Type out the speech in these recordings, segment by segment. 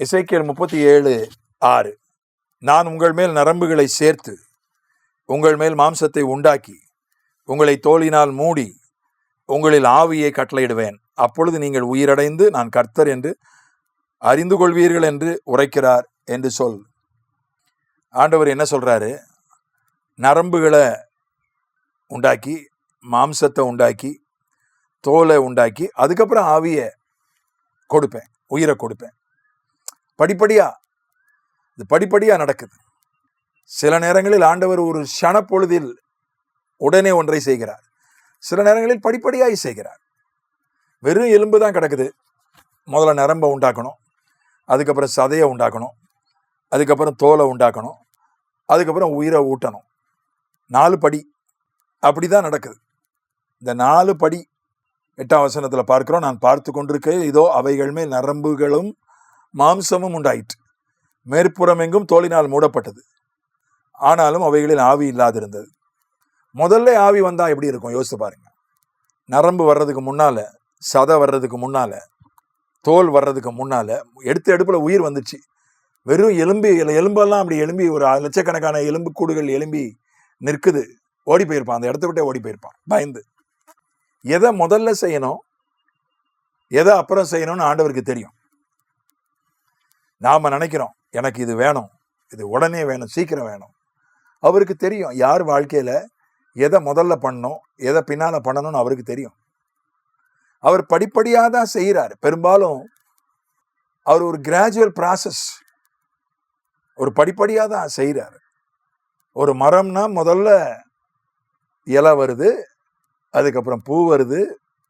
இசைக்கியல் முப்பத்தி ஏழு ஆறு. நான் உங்கள் மேல் நரம்புகளை சேர்த்து உங்கள் மேல் மாம்சத்தை உண்டாக்கி உங்களை தோளினால் மூடி உங்களில் ஆவியை கட்டளையிடுவேன். அப்பொழுது நீங்கள் உயிரடைந்து நான் கர்த்தர் என்று அறிந்து கொள்வீர்கள் என்று உரைக்கிறார் என்று சொல். ஆண்டவர் என்ன சொல்கிறாரு நரம்புகளை உண்டாக்கி மாம்சத்தை உண்டாக்கி தோலை உண்டாக்கி அதுக்கப்புறம் ஆவியை கொடுப்பேன் உயிரை கொடுப்பேன். படிப்படியா இது படிப்படியா நடக்குது. சில நேரங்களில் ஆண்டவர் ஒரு ஷணப்பொழுதில் உடனே ஒன்றை செய்கிறார். சில நேரங்களில் படிப்படியாய் செய்கிறார். வெறும் எலும்பு தான் கிடக்குது. முதல்ல நரம்பை உண்டாக்கணும். அதுக்கப்புறம் சதையை உண்டாக்கணும். அதுக்கப்புறம் தோலை உண்டாக்கணும். அதுக்கப்புறம் உயிரை ஊட்டணும். நாலு படி. அப்படி தான் நடக்குது. இந்த நாலு படி எட்டாம் வசனத்தில் பார்க்கிறோம் நான் பார்த்து கொண்டிருக்கையில் இதோ அவைகள் மேல் நரம்புகளும் மாம்சமும் உண்டாயிற்று. மேற்புறம் எங்கும் மூடப்பட்டது. ஆனாலும் அவைகளில் ஆவி இல்லாதிருந்தது. முதல்ல ஆவி வந்தால் எப்படி இருக்கும்? யோசித்து பாருங்க. நரம்பு வர்றதுக்கு முன்னால் சதை வர்றதுக்கு முன்னால் தோல் வர்றதுக்கு முன்னால் எடுத்த எடுப்பில் உயிர் வந்துச்சு. வெறும் எலும்பி எலும்பெல்லாம் அப்படி எலும்பி ஒரு லட்சக்கணக்கான எலும்பு கூடுகள் எலும்பி நிற்குது. ஓடி போயிருப்பான். அந்த இடத்த விட்டே ஓடி போயிருப்பான். பயந்து. எதை முதல்ல செய்யணும்? எதை அப்புறம் செய்யணும்னு ஆண்டவருக்கு தெரியும். நாம் நினைக்கிறோம் எனக்கு இது வேணும் இது உடனே வேணும் சீக்கிரம் வேணும். அவருக்கு தெரியும் யார் வாழ்க்கையில் எதை முதல்ல பண்ணணும் எதை பின்னால் பண்ணணும்னு அவருக்கு தெரியும். அவர் படிப்படியாக தான் செய்கிறார் பெரும்பாலும் அவர் ஒரு கிராஜுவல் ப்ராசஸ் ஒரு படிப்படியாக தான் செய்கிறார் ஒரு மரம்னா முதல்ல இலை வருது அதுக்கப்புறம் பூ வருது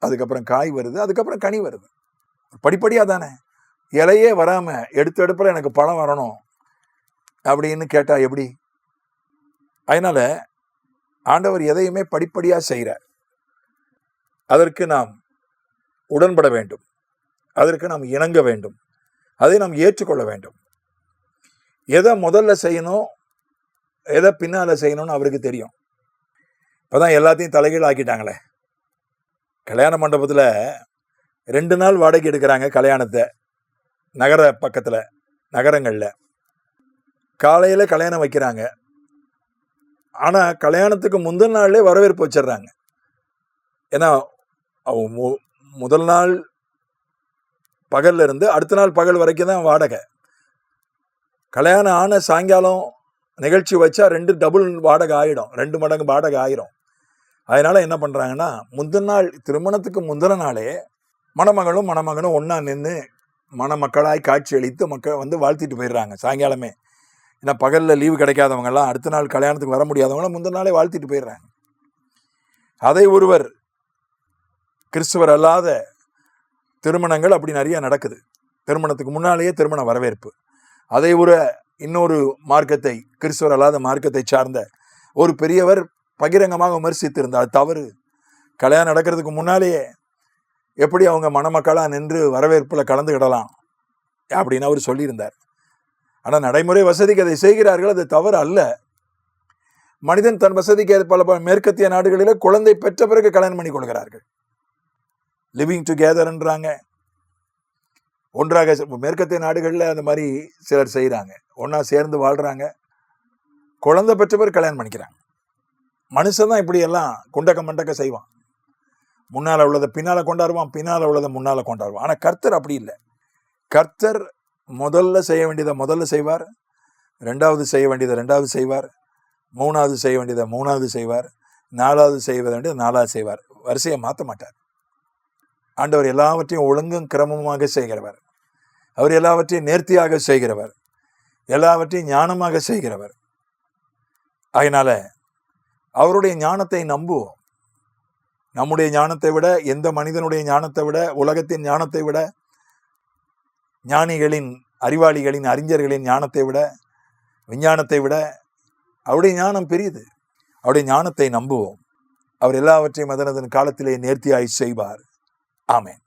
அதுக்கப்புறம் காய் வருது அதுக்கப்புறம் கனி வருது. படிப்படியாக தானே. இலையே வராமல் எடுத்து எடுப்பில் எனக்கு பழம் வரணும் அப்படின்னு கேட்டால் எப்படி? அதனால் ஆண்டவர் எதையுமே படிப்படியாக செய்கிறார் அதற்கு நாம் உடன்பட வேண்டும். அதற்கு நாம் இணங்க வேண்டும். அதை நாம் ஏற்றுக்கொள்ள வேண்டும். எதை முதல்ல செய்யணும் எதை பின்னால் செய்யணும்னு அவருக்கு தெரியும். இப்போ தான் எல்லாத்தையும் தலைகீழ் ஆக்கிட்டாங்களே. கல்யாண மண்டபத்தில் ரெண்டு நாள் வாடகை எடுக்கிறாங்க கல்யாணத்தை. நகர பக்கத்தில் நகரங்களில். காலையில் கல்யாணம் வைக்கிறாங்க. ஆனால் கல்யாணத்துக்கு முந்தின நாள்லே வரவேற்பு வச்சிடுறாங்க. ஏன்னா அவ- மு- முதல் நாள் பகல்ல இருந்து அடுத்த நாள் பகல் வரைக்கும் தான் வாடகை. கல்யாணம் ஆன சாயங்காலம் நிகழ்ச்சி வச்சா ரெண்டு டபுள் வாடகை ஆகிடும் ரெண்டு மடங்கு வாடகை ஆயிரும். அதனால என்ன பண்ணுறாங்கன்னா முந்தின நாள் திருமணத்துக்கு முந்தின நாளே மணமகளும் மணமகனும் ஒன்றா நின்று மணமக்களாய் காட்சியளித்து மக்கள் வந்து வாழ்த்திட்டு போயிடுறாங்க. சாயங்காலமே. ஏன்னா பகலில் லீவு கிடைக்காதவங்கெல்லாம் அடுத்த நாள் கல்யாணத்துக்கு வர முடியாதவங்களாம் முந்தின நாளே வாழ்த்திட்டு போயிடுறாங்க. அதை ஒருவர் கிறிஸ்துவர் அல்லாத திருமணங்கள் அப்படி நிறைய நடக்குது. திருமணத்துக்கு முன்னாலேயே திருமண வரவேற்பு. அதை ஒரு இன்னொரு மார்க்கத்தை கிறிஸ்துவர் அல்லாத மார்க்கத்தை சார்ந்த ஒரு பெரியவர் பகிரங்கமாக விமர்சித்திருந்தார் தவறு. கல்யாணம் நடக்கிறதுக்கு முன்னாலேயே எப்படி அவங்க மணமக்களாக நின்று வரவேற்பில் கலந்துக்கிடலாம் அப்படின்னு அவர் சொல்லியிருந்தார். ஆனால் நடைமுறை வசதிக்கு அதை செய்கிறார்கள் அது தவறு அல்ல. மனிதன் தன் வசதிக்கு ஏற்ப பல மேற்கத்திய நாடுகளில் குழந்தை பெற்ற பிறகு கல்யாணம் பண்ணி கொள்கிறார்கள். லிவிங் டுகெதர்ன்றாங்க ஒன்றாக மேற்கத்திய நாடுகளில் அந்த மாதிரி சிலர் செய்கிறாங்க. ஒன்றா சேர்ந்து வாழ்கிறாங்க. குழந்தை பெற்ற பிறகு கல்யாணம் பண்ணிக்கிறாங்க. மனுஷன் தான் இப்படியெல்லாம் குண்டக்க மண்டக்க செய்வான். முன்னால் உள்ளதை பின்னால் கொண்டாடுவான் பின்னால் உள்ளதை முன்னால் கொண்டாடுவான் ஆனால் கர்த்தர் அப்படி இல்லை. கர்த்தர் முதல்ல செய்ய வேண்டியதை முதல்ல செய்வார் ரெண்டாவது செய்ய வேண்டியதை ரெண்டாவது செய்வார் மூணாவது செய்ய வேண்டியதை மூணாவது செய்வார் நாலாவது செய்ய வேண்டியதை நாலாவது செய்வார். வரிசையை மாற்ற மாட்டார். ஆண்டவர் எல்லாவற்றையும் ஒழுங்கும் கிரமமாக செய்கிறவர். அவர் எல்லாவற்றையும் நேர்த்தியாக செய்கிறவர். எல்லாவற்றையும் ஞானமாக செய்கிறவர். அதனால் அவருடைய ஞானத்தை நம்புவோம். நம்முடைய ஞானத்தை விட எந்த மனிதனுடைய ஞானத்தை விட உலகத்தின் ஞானத்தை விட ஞானிகளின் அறிவாளிகளின் அறிஞர்களின் ஞானத்தை விட விஞ்ஞானத்தை விட அவருடைய ஞானம் பெரியது. அவருடைய ஞானத்தை நம்புவோம். அவர் எல்லாவற்றையும் அதனதன் காலத்திலே நேர்த்தியாய் செய்வார். ஆமேன்.